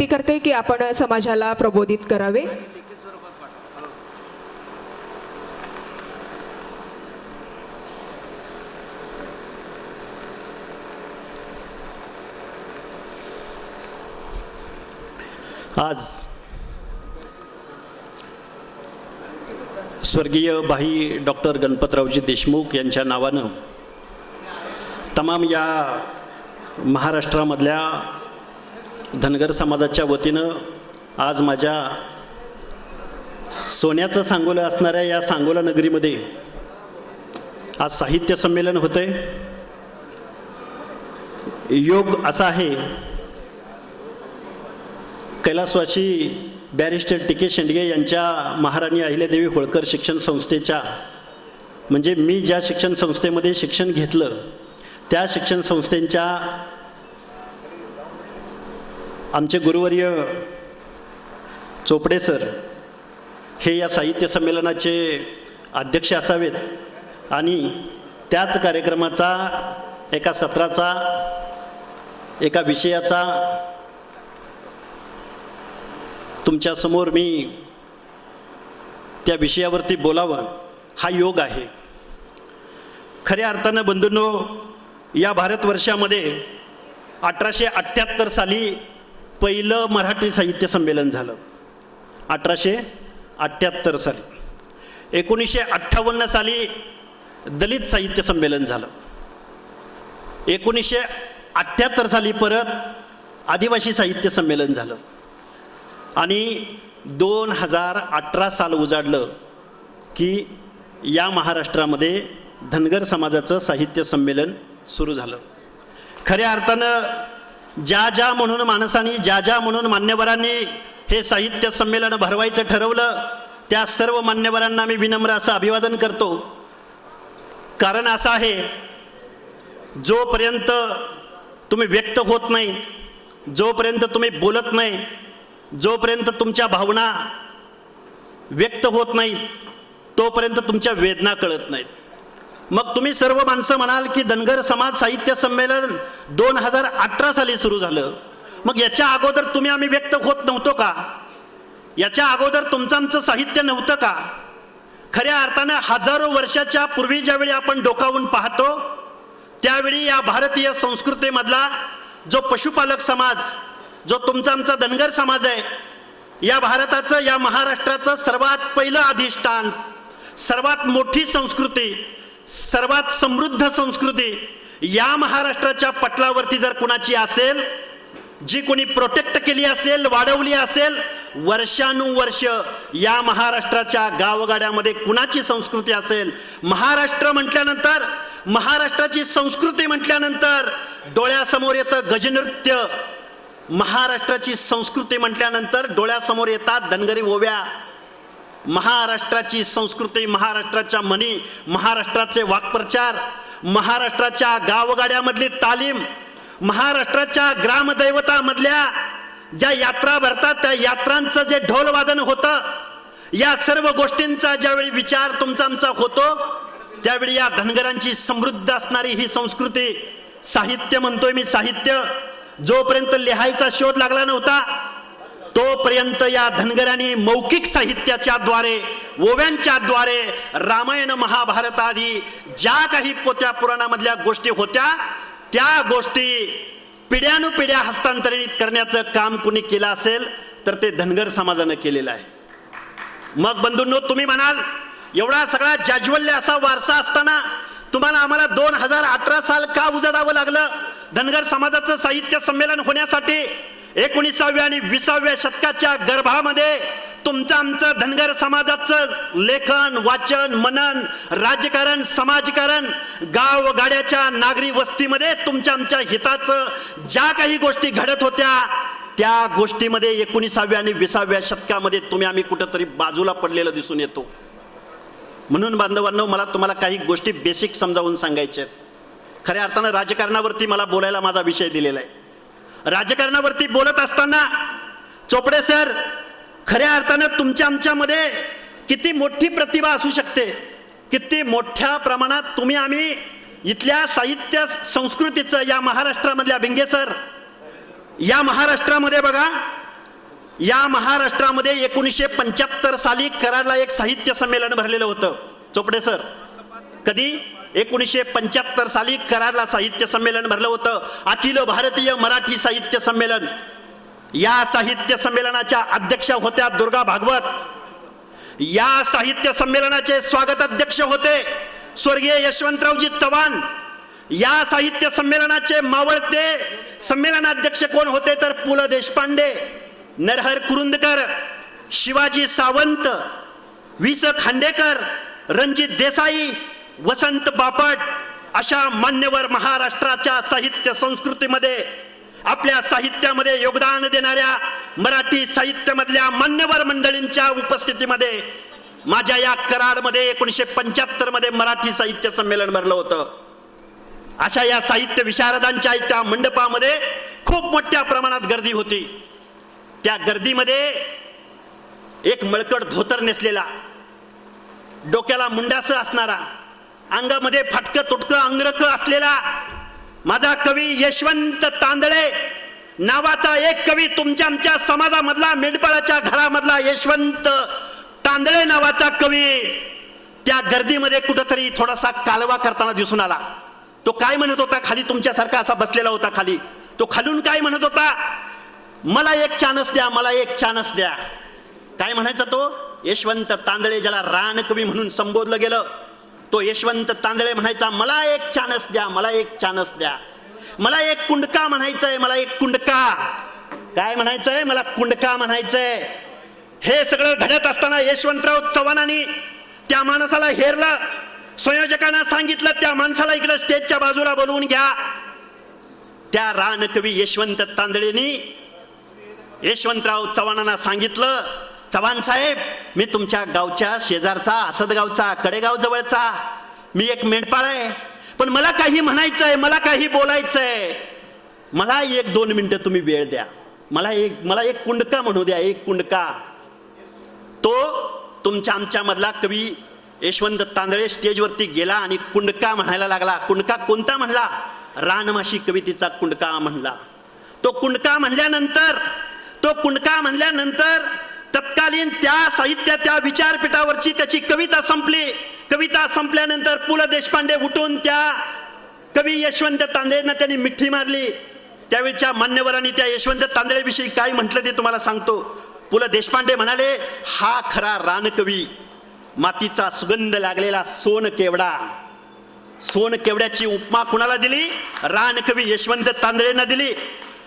विनंती करते की आपण समाजाला प्रबोधित करावे. आज स्वर्गीय भाई डॉक्टर गणपतरावजी देशमुख यांच्या नावानं तमाम या महाराष्ट्रामधल्या धनगर समाजाच्या वतीनं आज माझ्या सोन्याचं सांगोलं असणाऱ्या या सांगोला नगरीमध्ये आज साहित्य संमेलन होतं आहे योग असा आहे. कैलासवासी बॅरिस्टर टी के शेंडगे यांच्या महाराणी अहिल्यादेवी होळकर शिक्षण संस्थेच्या म्हणजे मी ज्या शिक्षण संस्थेमध्ये शिक्षण घेतलं त्या शिक्षण संस्थेच्या आमचे गुरुवर्य चोपडे सर हे या साहित्य संमेलनाचे अध्यक्ष असावेत आणि त्याच कार्यक्रमाचा एका सत्राचा एका विषयाचा तुमच्यासमोर मी त्या विषयावरती बोलावं हा योग आहे. खऱ्या अर्थानं बंधूंनो या भारतवर्षामध्ये अठराशे अठ्ठ्याहत्तर साली पहिलं मराठी साहित्य संमेलन झालं. अठराशे अठ्ठ्याहत्तर साली. एकोणीसशे अठ्ठावन्न साली दलित साहित्य संमेलन झालं. एकोणीसशे अठ्ठ्याहत्तर साली परत आदिवासी साहित्य संमेलन झालं. आणि दोन हजार अठरा साल उजाडलं की या महाराष्ट्रामध्ये धनगर समाजाचं साहित्य संमेलन सुरू झालं. खऱ्या अर्थानं ज्या ज्या म्हणून माणसांनी ज्या ज्या म्हणून मान्यवरांनी हे साहित्य संमेलन भरवायचं ठरवलं त्या सर्व मान्यवरांना मी विनम्र असं अभिवादन करतो. कारण असं आहे जोपर्यंत तुम्ही व्यक्त होत नाही जोपर्यंत तुम्ही बोलत नाही जोपर्यंत तुमच्या भावना व्यक्त होत नाहीत तोपर्यंत तुमच्या वेदना कळत नाहीत. मग तुम्ही सर्व माणसं म्हणाल की धनगर समाज साहित्य संमेलन दोन हजार अठरा साली सुरू झालं. मग याच्या अगोदर तुम्ही आम्ही व्यक्त होत नव्हतो का? याच्या अगोदर तुमचं आमचं साहित्य नव्हतं का? खऱ्या अर्थानं हजारो वर्षाच्या पूर्वी ज्यावेळी आपण डोकावून पाहतो त्यावेळी या भारतीय संस्कृतीमधला जो पशुपालक समाज जो तुमचा आमचा धनगर समाज आहे या भारताचं या महाराष्ट्राचं सर्वात पहिलं अधिष्ठान सर्वात मोठी संस्कृती सर्वात समृद्ध संस्कृती या महाराष्ट्राच्या पटलावरती जर कुणाची असेल जी कोणी प्रोटेक्ट केली असेल वाढवली असेल वर्षानुवर्ष या महाराष्ट्राच्या गावगाड्यामध्ये कुणाची संस्कृती असेल? महाराष्ट्र म्हटल्यानंतर महाराष्ट्राची संस्कृती म्हटल्यानंतर डोळ्यासमोर येतं गजनृत्य. महाराष्ट्राची संस्कृती म्हटल्यानंतर डोळ्यासमोर येतात धनगरी ओव्या. महाराष्ट्राची संस्कृती महाराष्ट्राच्या म्हणी महाराष्ट्राचे वाक्प्रचार महाराष्ट्राच्या गावगाड्यामधली तालीम महाराष्ट्राच्या ग्रामदैवतामधल्या ज्या यात्रा भरतात त्या यात्रांचं जे ढोलवादन होतं या सर्व गोष्टींचा ज्यावेळी विचार तुमचा आमचा होतो त्यावेळी या धनगरांची समृद्ध असणारी ही संस्कृती साहित्य म्हणतोय मी साहित्य जोपर्यंत लिहायचा शोध लागला नव्हता तोपर्यंत या धनगरांनी मौखिक साहित्याच्या द्वारे ओव्यांच्या द्वारे रामायण महाभारत आदी ज्या काही पोत्या पुराणामधल्या गोष्टी होत्या त्या गोष्टी पिढ्यानुपिढ्या हस्तांतरित करण्याचं काम कुणी केलं असेल तर ते धनगर समाजानं केलेलं आहे. मग बंधूंनो तुम्ही म्हणाल एवढा सगळा जाज्वल्य असा वारसा असताना तुम्हाला आम्हाला दोन हजार अठरा साल का उजडावं लागलं? धनगर समाजाचं साहित्य संमेलन होण्यासाठी एकोणीसाव्या आणि विसाव्या शतकाच्या गर्भामध्ये तुमचं आमचं धनगर समाजाचं लेखन वाचन मनन राजकारण समाजकारण गाव गाड्याच्या नागरी वस्तीमध्ये तुमच्या आमच्या हिताचं ज्या काही गोष्टी घडत होत्या त्या गोष्टीमध्ये एकोणीसाव्या आणि विसाव्या शतकामध्ये तुम्ही आम्ही कुठंतरी बाजूला पडलेलं दिसून येतो. म्हणून बांधवांनो मला तुम्हाला काही गोष्टी बेसिक समजावून सांगायच्या आहेत. खऱ्या अर्थानं राजकारणावरती मला बोलायला माझा विषय दिलेला आहे. राजकारणावरती बोलत असताना चोपडे सर खऱ्या अर्थानं तुमच्या आमच्यामध्ये किती मोठी प्रतिभा असू शकते. किती मोठ्या प्रमाणात तुम्ही आम्ही इथल्या साहित्य संस्कृतीचं या महाराष्ट्रामधल्या भिंगे सर या महाराष्ट्रामध्ये बघा या महाराष्ट्रामध्ये एकोणीसशे पंच्याहत्तर साली कराडला एक साहित्य संमेलन भरलेलं होतं. चोपडे सर कधी? एकोणीसशे पंच्याहत्तर साली कराडला साहित्य संमेलन भरलं होतं. अखिल भारतीय मराठी साहित्य संमेलन. या साहित्य संमेलनाच्या अध्यक्ष होत्या दुर्गा भागवत. या साहित्य संमेलनाचे स्वागत अध्यक्ष होते स्वर्गीय यशवंतरावजी चव्हाण. या साहित्य संमेलनाचे मावळते संमेलनाध्यक्ष कोण होते तर पु. ल. देशपांडे नरहर कुरुंदकर शिवाजी सावंत वि स खांडेकर रणजित देसाई वसंत बापट अशा मान्यवर महाराष्ट्राच्या साहित्य संस्कृतीमध्ये आपल्या साहित्यामध्ये योगदान देणाऱ्या मराठी साहित्यामधल्या मान्यवर मंडळींच्या उपस्थितीमध्ये माझ्या या कराडमध्ये एकोणीसशे पंच्याहत्तरमध्ये मराठी साहित्य संमेलन भरलं होतं. अशा या साहित्य विशारदांच्या त्या मंडपामध्ये खूप मोठ्या प्रमाणात गर्दी होती. त्या गर्दीमध्ये एक मळकट धोतर नेसलेला डोक्याला मुंडास असणारा अंगामध्ये फाटकं तुटकं अंगरख असलेला माझा कवी यशवंत तांदळे नावाचा एक कवी तुमच्या आमच्या समाजामधला मेंढपाळाच्या घरामधला यशवंत तांदळे नावाचा कवी त्या गर्दीमध्ये कुठंतरी थोडासा कालवा करताना दिसून आला. तो काय म्हणत होता? खाली तुमच्यासारखा असा बसलेला होता खाली. तो खालून काय म्हणत होता? मला एक चानस द्या मला एक चानस द्या. काय म्हणायचा तो? यशवंत तांदळे ज्याला रानकवी म्हणून संबोधलं गेलं. तो यशवंत तांदळे म्हणायचा मला एक चानस द्या मला एक चानस द्या. मला एक कुंडका म्हणायचंय मला एक कुंडका. काय म्हणायचंय? मला कुंडका म्हणायचंय. हे सगळं घडत असताना यशवंतराव चव्हाणांनी त्या माणसाला हेरलं. संयोजकांना सांगितलं त्या माणसाला इकडं स्टेजच्या बाजूला बोलवून घ्या. त्या रानकवी यशवंत तांदळेनी यशवंतराव चव्हाणांना सांगितलं चव्हाण साहेब मी तुमच्या गावच्या शेजारचा असदगावचा कडेगाव जवळचा. मी एक मेंढपाळ आहे. पण मला काही म्हणायचं आहे मला काही बोलायचं आहे मला एक दोन मिनटं तुम्ही वेळ द्या. मला एक मला एक कुंडका म्हणू द्या एक कुंडका. तो तुमच्या आमच्यामधला कवी यशवंत तांदळे स्टेजवरती गेला आणि कुंडका म्हणायला लागला. कुंडका कोणता म्हणला? रानमाशी कवितेचा कुंडका म्हणला. तो कुंडका म्हणल्यानंतर तो कुंडका म्हणल्यानंतर तत्कालीन त्या साहित्य त्या विचारपीठावरची त्याची कविता संपली. कविता संपल्यानंतर पु ल देशपांडे उठून त्या कवी यशवंत तांदळेंना त्यांनी मिठी मारली. त्यावेळच्या मान्यवरांनी त्या यशवंत तांदळेविषयी काय म्हटलं ते तुम्हाला सांगतो. पु ल देशपांडे म्हणाले हा खरा रानकवी मातीचा सुगंध लागलेला सोन केवडा. सोन केवड्याची उपमा कुणाला दिली? रानकवी यशवंत तांदळेंना दिली.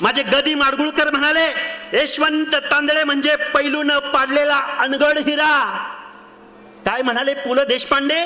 माझे गदी माडगुळकर म्हणाले यशवंत तांदळे म्हणजे पैलून पाडलेला अनगड हिरा. काय म्हणाले पु ल देशपांडे?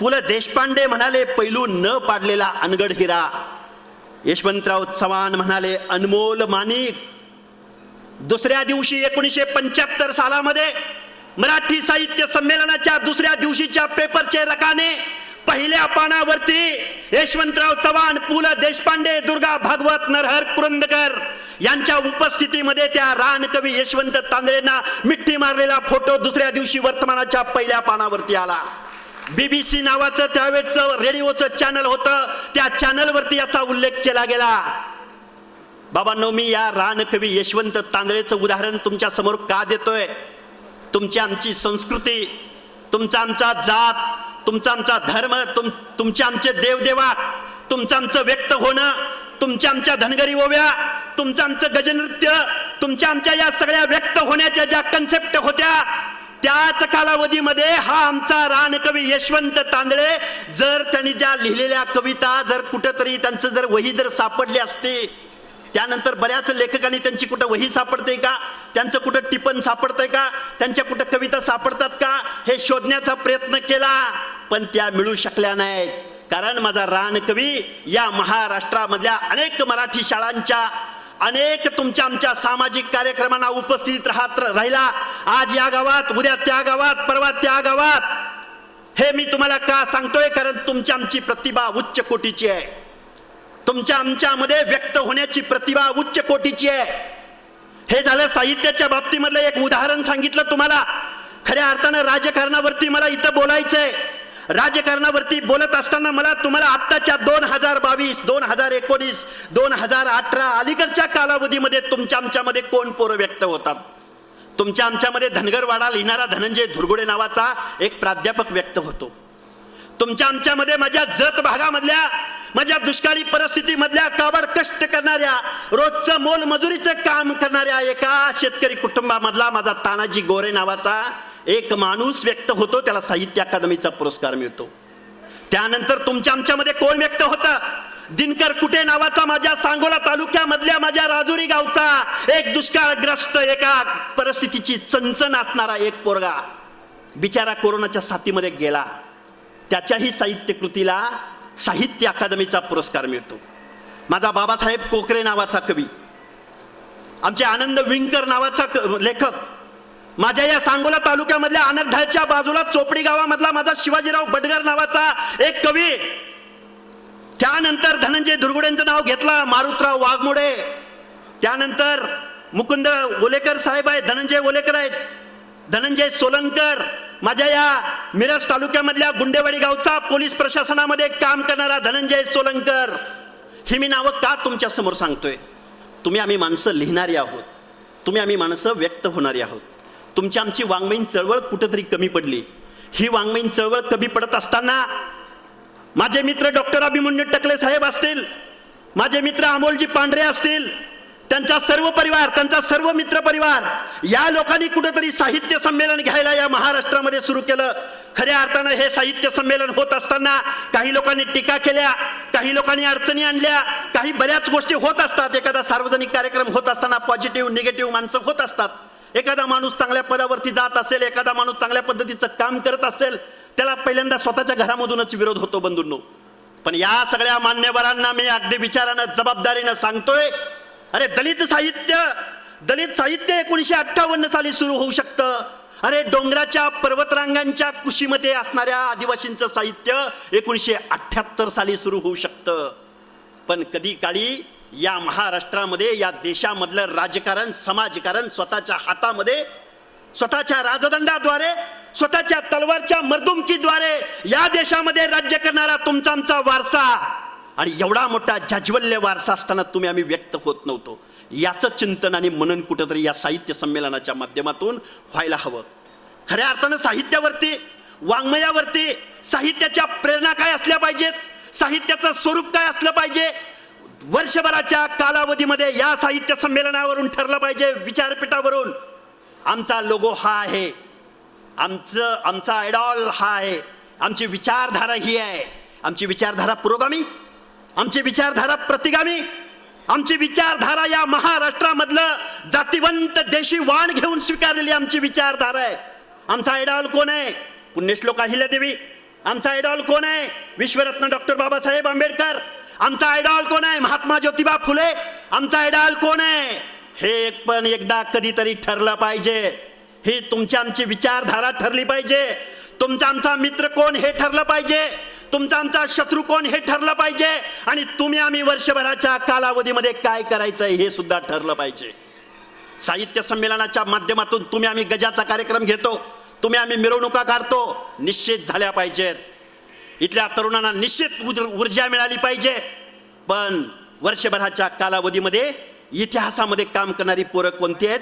पु ल देशपांडे म्हणाले पैलू न पाडलेला अनगड हिरा. यशवंतराव चव्हाण म्हणाले अनमोल माणिक. दुसऱ्या दिवशी एकोणीसशे पंच्याहत्तर सालामध्ये मराठी साहित्य संमेलनाच्या दुसऱ्या दिवशीच्या पेपरचे रकाने पहिल्या पानावरती यशवंतराव चव्हाण पु ल देशपांडे दुर्गा भागवत नरहर पुरंदकर यांच्या उपस्थितीमध्ये त्या रानकवी यशवंत तांदळेंना मिठ्ठी मारलेला फोटो दुसऱ्या दिवशी वर्तमानाच्या पहिल्या पानावरती आला. बीबीसी नावाचं त्यावेळचं रेडिओचं चॅनल होतं. त्या चॅनलवरती याचा उल्लेख केला गेला. बाबांनो मी या रानकवी यशवंत तांदळेचं उदाहरण तुमच्यासमोर का देतोय? तुमची आमची संस्कृती तुमचा आमचा जात तुमचा आमचा धर्म तुम तुमचे आमचे देवदेवा तुमचं आमचं व्यक्त होणं तुमच्या आमच्या धनगरी ओव्या तुमचं आमचं गजनृत्य तुमच्या आमच्या या सगळ्या व्यक्त होण्याच्या ज्या कन्सेप्ट होत्या त्याच कालावधीमध्ये हा आमचा रानकवी यशवंत तांदळे जर त्यांनी ज्या लिहिलेल्या कविता जर कुठंतरी त्यांचं जर वही जर सापडली असते त्यानंतर बऱ्याच लेखकांनी त्यांची कुठं वही सापडते का? त्यांचं कुठं टिपण सापडतंय का? त्यांच्या कुठं कविता सापडतात का? हे शोधण्याचा प्रयत्न केला. पण त्या मिळू शकल्या नाहीत. कारण माझा रानकवी या महाराष्ट्रामधल्या अनेक मराठी शाळांच्या अनेक तुमच्या आमच्या सामाजिक कार्यक्रमांना उपस्थित राहत राहिला. आज या गावात उद्या त्या गावात परवा त्या गावात. हे मी तुम्हाला का सांगतोय? कारण तुमच्या आमची प्रतिभा उच्च कोटीची आहे. तुमच्या आमच्यामध्ये व्यक्त होण्याची प्रतिभा उच्च कोटीची आहे. हे झालं साहित्याच्या बाबतीमधलं एक उदाहरण सांगितलं तुम्हाला. खऱ्या अर्थानं राजकारणावरती मला इथं बोलायचंय. राजकारणावरती बोलत असताना मला तुम्हाला आत्ताच्या दोन हजार बावीस दोन हजार एकोणीस दोन हजार अठरा अलीकडच्या कालावधीमध्ये तुमच्या आमच्यामध्ये कोण पोरं व्यक्त होतात? तुमच्या आमच्यामध्ये धनगरवाडा लिहिणारा धनंजय धुरगुडे नावाचा एक प्राध्यापक व्यक्त होतो. तुमच्या आमच्यामध्ये माझ्या जत भागामधल्या माझ्या दुष्काळी परिस्थितीमधल्या काबड कष्ट करणाऱ्या रोजचं मोलमजुरीचं काम करणाऱ्या एका शेतकरी कुटुंबामधला माझा तानाजी गोरे नावाचा एक माणूस व्यक्त होतो त्याला साहित्य अकादमीचा पुरस्कार मिळतो. त्यानंतर तुमच्या आमच्यामध्ये कोण व्यक्त होतं? दिनकर कुटे नावाचा माझ्या सांगोला तालुक्यामधल्या माझ्या राजुरी गावचा. एक दुष्काळग्रस्त एका परिस्थितीची चणचण असणारा एक पोरगा. बिचारा कोरोनाच्या साथीमध्ये गेला. त्याच्याही साहित्य कृतीला साहित्य अकादमीचा पुरस्कार मिळतो. माझा बाबासाहेब कोकरे नावाचा कवी. आमचे आनंद विंकर नावाचा क- लेखक. माझ्या या सांगोला तालुक्यामधल्या अनगढाच्या बाजूला चोपडी गावामधला माझा शिवाजीराव बडगर नावाचा एक कवी. त्यानंतर धनंजय दुर्गुडेंचं नाव घेतलं मारुतराव वाघमोडे. त्यानंतर मुकुंद ओलेकर साहेब आहेत धनंजय ओलेकर आहेत. धनंजय सोलनकर माझ्या या मिरज तालुक्यामधल्या गुंडेवाडी गावचा पोलीस प्रशासनामध्ये काम करणारा धनंजय सोलंकर ही मी नावं का तुमच्यासमोर सांगतोय? तुम्ही आम्ही माणसं लिहिणारी आहोत. तुम्ही आम्ही माणसं व्यक्त होणारी आहोत. तुमची आमची वाङ्मयीन चळवळ कुठंतरी कमी पडली. ही वाङ्मयीन चळवळ कमी पडत असताना माझे मित्र डॉक्टर अभिमन्यू टकले साहेब असतील माझे मित्र अमोलजी पांढरे असतील त्यांचा सर्व परिवार त्यांचा सर्व मित्र परिवार या लोकांनी कुठेतरी साहित्य संमेलन घ्यायला या महाराष्ट्रामध्ये सुरू केलं. खऱ्या अर्थानं हे साहित्य संमेलन होत असताना काही लोकांनी टीका केल्या काही लोकांनी अडचणी आणल्या काही बऱ्याच गोष्टी होत असतात. एखादा सार्वजनिक कार्यक्रम होत असताना पॉझिटिव्ह निगेटिव्ह माणसं होत असतात. एखादा माणूस चांगल्या पदावरती जात असेल एखादा माणूस चांगल्या पद्धतीचं काम करत असेल त्याला पहिल्यांदा स्वतःच्या घरामधूनच विरोध होतो बंधूंनो. पण या सगळ्या मान्यवरांना मी अगदी विचारानं जबाबदारीनं सांगतोय अरे दलित साहित्य दलित साहित्य एकोणीशे अठ्ठावन्न साली सुरू होऊ शकतं. अरे डोंगराच्या पर्वतरांगांच्या कुशीमध्ये असणाऱ्या आदिवासींचं साहित्य एकोणीशे अठ्ठ्याहत्तर साली सुरू होऊ शकतं. पण कधी काळी या महाराष्ट्रामध्ये या देशामधलं राजकारण समाजकारण स्वतःच्या हातामध्ये स्वतःच्या राजदंडाद्वारे स्वतःच्या तलवारच्या मर्दुमकीद्वारे या देशामध्ये राज्य करणारा तुमचा आमचा वारसा. आणि एवढा मोठा जाज्वल्य वारसा असताना तुम्ही आम्ही व्यक्त होत नव्हतो. याचं चिंतन आणि मनन कुठंतरी या साहित्य संमेलनाच्या माध्यमातून व्हायला हवं. खऱ्या अर्थानं साहित्यावरती वाङ्मयावरती साहित्याच्या प्रेरणा काय असल्या पाहिजेत? साहित्याचं स्वरूप काय असलं पाहिजे? वर्षभराच्या कालावधीमध्ये या साहित्य संमेलनावरून ठरलं पाहिजे विचारपीठावरून. आमचा लोगो हा आहे. आमचं आमचा आयडॉल हा आहे. आमची विचारधारा ही आहे. आमची विचारधारा पुरोगामी आमची विचारधारा प्रतिगामी आमची विचारधारा या महाराष्ट्रामधलं जातिवंत देशी वाण घेऊन स्वीकारलेली आमची विचारधारा आहे. आमचा आयडॉल कोण आहे? पुण्यश्लोक अहिल्यादेवी. आमचा आयडॉल कोण आहे? विश्वरत्न डॉक्टर बाबासाहेब आंबेडकर. आमचा आयडॉल कोण आहे? महात्मा ज्योतिबा फुले. आमचा आयडॉल कोण आहे? हे पण एकदा कधीतरी ठरलं पाहिजे. ही तुमची आमची विचारधारा ठरली पाहिजे. तुमचा आमचा मित्र कोण हे ठरलं पाहिजे. तुमचा आमचा शत्रू कोण हे ठरलं पाहिजे. आणि तुम्ही आम्ही वर्षभराच्या कालावधीमध्ये काय करायचं हे सुद्धा ठरलं पाहिजे. साहित्य संमेलनाच्या माध्यमातून तुम्ही आम्ही गजाचा कार्यक्रम घेतो. तुम्ही आम्ही मिरवणुका काढतो. निश्चित झाल्या पाहिजेत. इथल्या तरुणांना निश्चित ऊर्जा मिळाली पाहिजे. पण वर्षभराच्या कालावधीमध्ये इतिहासामध्ये काम करणारी पोरं कोणती आहेत?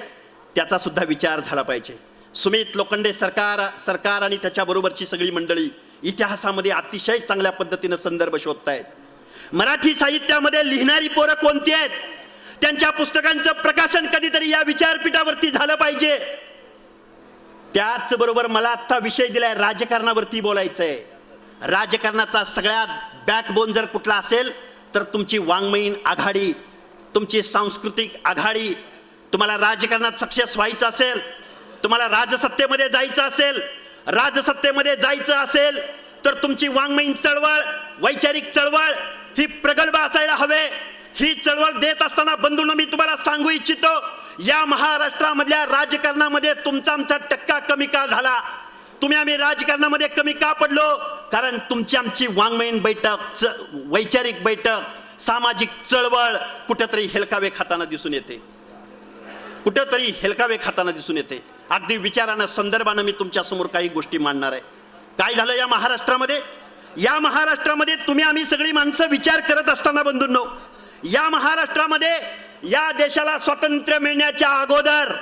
त्याचा सुद्धा विचार झाला पाहिजे. सुमित लोखंडे सरकार सरकार आणि त्याच्याबरोबरची सगळी मंडळी इतिहासामध्ये अतिशय चांगल्या पद्धतीनं संदर्भ शोधतायत. मराठी साहित्यामध्ये लिहिणारी पोरं कोणती आहेत? त्यांच्या पुस्तकांचं प्रकाशन कधीतरी या विचारपीठावरती झालं पाहिजे. त्याचबरोबर मला आत्ता विषय दिलाय राजकारणावरती बोलायचं आहे राजकारणाचा सगळ्यात बॅकबोन जर कुठला असेल तर तुमची वाङ्मयीन आघाडी तुमची सांस्कृतिक आघाडी तुम्हाला राजकारणात सक्सेस व्हायचं असेल तुम्हाला राजसत्तेमध्ये जायचं असेल राजसत्तेमध्ये जायचं असेल तर तुमची वाङ्मयीन चळवळ वैचारिक चळवळ ही प्रगल्भ असायला हवे. ही चळवळ देत असताना बंधूंनो मी तुम्हाला सांगू इच्छितो या महाराष्ट्रामधल्या राजकारणामध्ये तुमचा आमचा टक्का कमी का झाला? तुम्ही आम्ही राजकारणामध्ये कमी का पडलो? कारण तुमची आमची वाङ्मयीन बैठक च वैचारिक बैठक सामाजिक चळवळ कुठेतरी हेलकावे खाताना दिसून येते. कुठेतरी हेलकावे खाताना दिसून येते. अगदी विचारानं संदर्भानं मी तुमच्यासमोर काही गोष्टी मांडणार आहे. काय झालं या महाराष्ट्रामध्ये? या महाराष्ट्रामध्ये तुम्ही आम्ही सगळी माणसं विचार करत असताना बंधूंनो या महाराष्ट्रामध्ये या देशाला स्वातंत्र्य मिळण्याच्या अगोदर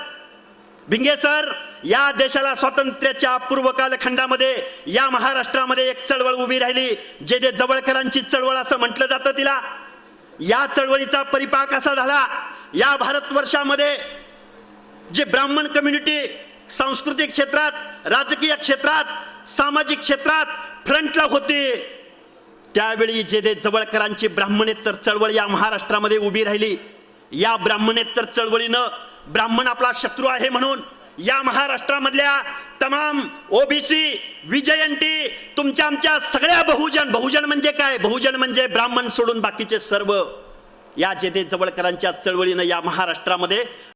भिंगे सर या देशाला स्वातंत्र्याच्या पूर्व कालखंडामध्ये या महाराष्ट्रामध्ये एक चळवळ उभी राहिली जे जे जवळकरांची चळवळ असं म्हटलं जातं तिला. या चळवळीचा परिपाक असा झाला या भारतवर्षामध्ये जे ब्राह्मण कम्युनिटी सांस्कृतिक क्षेत्रात राजकीय क्षेत्रात सामाजिक क्षेत्रात फ्रंटला होते त्यावेळी जे जे जवळकरांची ब्राह्मणेतर चळवळ या महाराष्ट्रामध्ये उभी राहिली या ब्राह्मणेतर चळवळीनं ब्राह्मण आपला शत्रू आहे म्हणून या महाराष्ट्रामधल्या तमाम ओबीसी विजयंती तुमच्या आमच्या सगळ्या बहुजन बहुजन म्हणजे काय? बहुजन म्हणजे ब्राह्मण सोडून बाकीचे सर्व या जे ते जवळकरांच्या चळवळीनं या महाराष्ट्रामध्ये